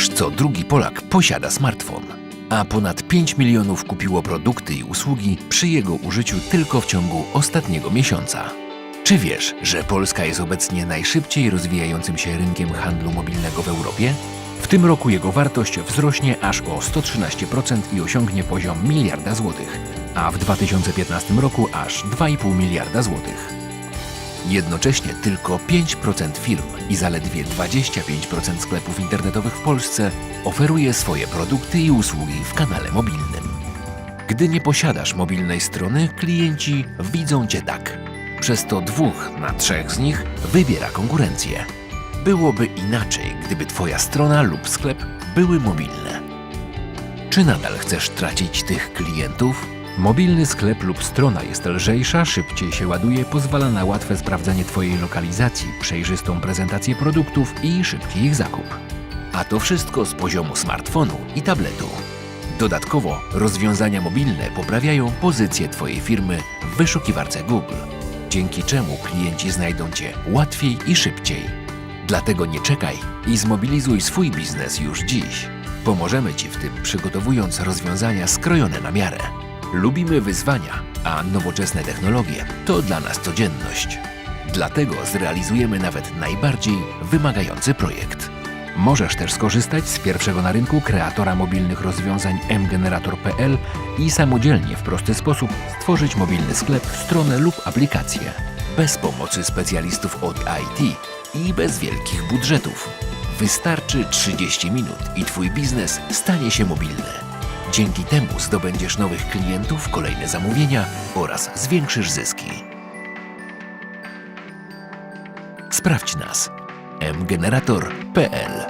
Już co drugi Polak posiada smartfon, a ponad 5 milionów kupiło produkty i usługi przy jego użyciu tylko w ciągu ostatniego miesiąca. Czy wiesz, że Polska jest obecnie najszybciej rozwijającym się rynkiem handlu mobilnego w Europie? W tym roku jego wartość wzrośnie aż o 113% i osiągnie poziom miliarda złotych, a w 2015 roku aż 2,5 miliarda złotych. Jednocześnie tylko 5% firm i zaledwie 25% sklepów internetowych w Polsce oferuje swoje produkty i usługi w kanale mobilnym. Gdy nie posiadasz mobilnej strony, klienci widzą Cię tak. Przez to dwóch na trzech z nich wybiera konkurencję. Byłoby inaczej, gdyby Twoja strona lub sklep były mobilne. Czy nadal chcesz tracić tych klientów? Mobilny sklep lub strona jest lżejsza, szybciej się ładuje, pozwala na łatwe sprawdzenie Twojej lokalizacji, przejrzystą prezentację produktów i szybki ich zakup. A to wszystko z poziomu smartfonu i tabletu. Dodatkowo rozwiązania mobilne poprawiają pozycję Twojej firmy w wyszukiwarce Google, dzięki czemu klienci znajdą Cię łatwiej i szybciej. Dlatego nie czekaj i zmobilizuj swój biznes już dziś. Pomożemy Ci w tym, przygotowując rozwiązania skrojone na miarę. Lubimy wyzwania, a nowoczesne technologie to dla nas codzienność. Dlatego zrealizujemy nawet najbardziej wymagający projekt. Możesz też skorzystać z pierwszego na rynku kreatora mobilnych rozwiązań mgenerator.pl i samodzielnie w prosty sposób stworzyć mobilny sklep, stronę lub aplikację. Bez pomocy specjalistów od IT i bez wielkich budżetów. Wystarczy 30 minut i Twój biznes stanie się mobilny. Dzięki temu zdobędziesz nowych klientów, kolejne zamówienia oraz zwiększysz zyski. Sprawdź nas mgenerator.pl